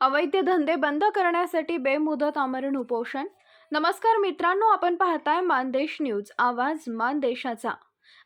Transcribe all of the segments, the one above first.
अवैध धंदे बंद करण्यासाठी बेमुदत आमरण उपोषण. नमस्कार मित्रांनो आपण पाहताय मानदेश न्यूज. आवाज मानदेशाचा.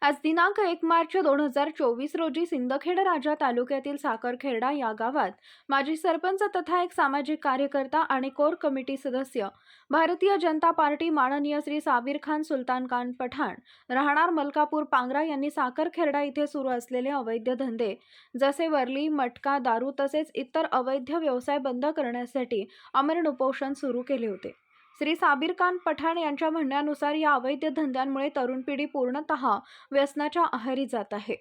आज दिनांक एक मार्च दोन हजार चोवीस रोजी सिंदखेड राजा तालुक्यातील साखरखेरडा या गावात माजी सरपंच तथा एक सामाजिक कार्यकर्ता आणि कोर कमिटी सदस्य भारतीय जनता पार्टी माननीय श्री साबीर खान सुलतान खान पठाण राहणार मलकापूर पांगरा यांनी साखरखेरडा इथे सुरू असलेले अवैध धंदे जसे वरली मटका दारू तसेच इतर अवैध व्यवसाय बंद करण्यासाठी अमरण उपोषण सुरू केले होते. श्री साबीर खान पठाण यांच्या म्हणण्यानुसार या अवैध धंद्यांमुळे तरुण पिढी पूर्णतः व्यसनाच्या आहारी जात आहे.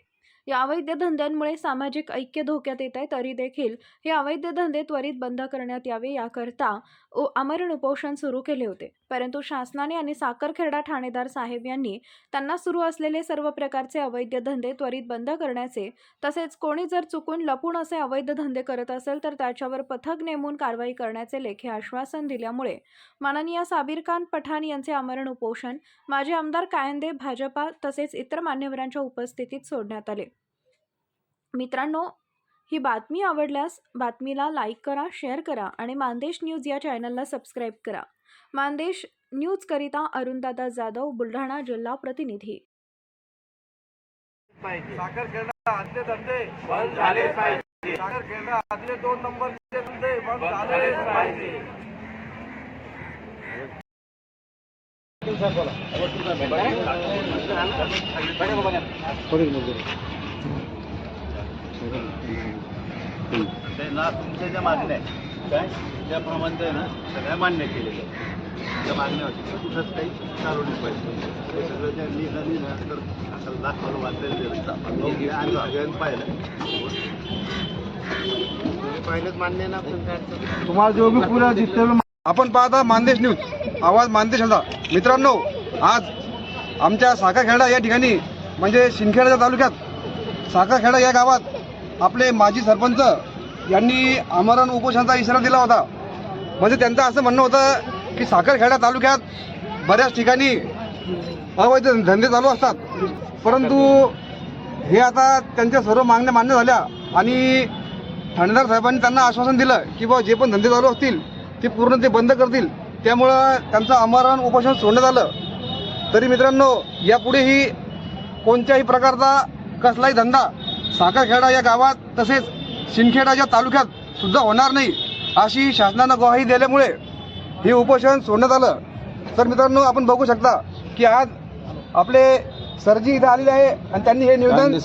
या अवैध धंद्यांमुळे सामाजिक ऐक्य धोक्यात येत आहे तरी देखील हे अवैध धंदे त्वरित बंद करण्यात यावे याकरता उ- आमरण उपोषण सुरू केले होते. परंतु शासनाने आणि साखरखेरडा ठाणेदार साहेब यांनी त्यांना सुरू असलेले सर्व प्रकारचे अवैध धंदे त्वरित बंद करण्याचे तसेच कोणी जर चुकून लपून असे अवैध धंदे करत असेल तर त्याच्यावर पथक नेमून कारवाई करण्याचे लेखी आश्वासन दिल्यामुळे माननीय साबीर खान पठाण यांचे आमरण उपोषण माजी आमदार कायंदे भाजपा तसेच इतर मान्यवरांच्या उपस्थितीत सोडण्यात आले. मित्रांनो ही बातमी आवडल्यास बातमीला लाईक करा शेअर करा आणि मानदेश न्यूज या चॅनलला सबस्क्राईब करा मानदेश न्यूजकरिता अरुणदादा जाधव बुलढाणा जिल्हा प्रतिनिधी साखर खेळणं आदले धंदे बंद झाले पाहिजे साखर खेळणं आदले दोन नंबरचे धंदे बंद पाहिजे ते ना तुमच्या ज्या मागण्या आहेत काय? त्याप्रमाणे सगळ्या मान्य केलेल्या आहेत. त्या मागण्या होत्या त्या कुठंच काही चालू नाही पाहिजे. हे सगळं निघाली ना तर असं दाखवलं वाचायला दिलं आणि सगळ्यांनी पाहिलं. पाहिलंच मान्य ना तुम्हाला जो भी पुरा जितने आपण पाहता मानदेश न्यूज. आवाज मानदेशाचा मित्रांनो आज आमच्या साखरखेडा या ठिकाणी म्हणजे शिंदखेडा तालुक्यात साखरखेडा या गावात आपले माजी सरपंच यांनी आमरण उपोषणाचा इशारा दिला होता. म्हणजे त्यांचं असं म्हणणं होतं की साखरखेडा तालुक्यात बऱ्याच ठिकाणी अवैध धंदे चालू असतात. परंतु हे आता त्यांच्या सर्व मागण्या मान्य झाल्या आणि ठाणेदार साहेबांनी त्यांना आश्वासन दिलं की बाबा जे पण धंदे चालू असतील ते पूर्ण ते बंद करतील. त्यामुळं त्यांचं आमरण उपोषण सोडण्यात आलं. तरी मित्रांनो यापुढेही कोणत्याही प्रकारचा कसलाही धंदा साखरखेडा या गावात तसेच शिंदखेडा या तालुक्यात सुद्धा होणार नाही अशी शासनानं ग्वाही दिल्यामुळे हे उपोषण सोडण्यात आलं. तर मित्रांनो आपण बघू शकता की आज आपले सरजी इथे आलेले आहे आणि त्यांनी हे निवेदन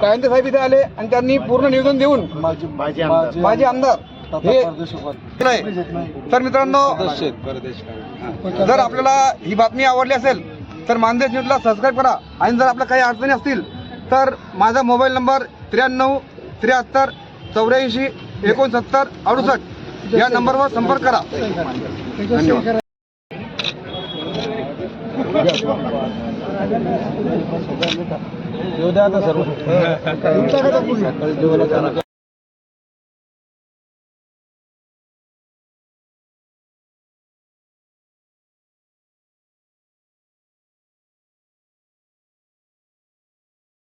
कायंदे साहेब. इथे आले आणि त्यांनी पूर्ण निवेदन देऊन माझी आमदार. माझे आमदार हे. तर मित्रांनो जर आपल्याला ही बातमी आवडली असेल तर मानदेश न्यूजला सबस्क्राईब करा. आणि जर आपल्या काही अडचणी असतील तर माझा मोबाईल नंबर त्र्याण्णव त्र्याहत्तर चौऱ्याऐंशी एकोणसत्तर अडुसष्ट. या नंबरवर संपर्क करा. धन्यवाद. सर्व.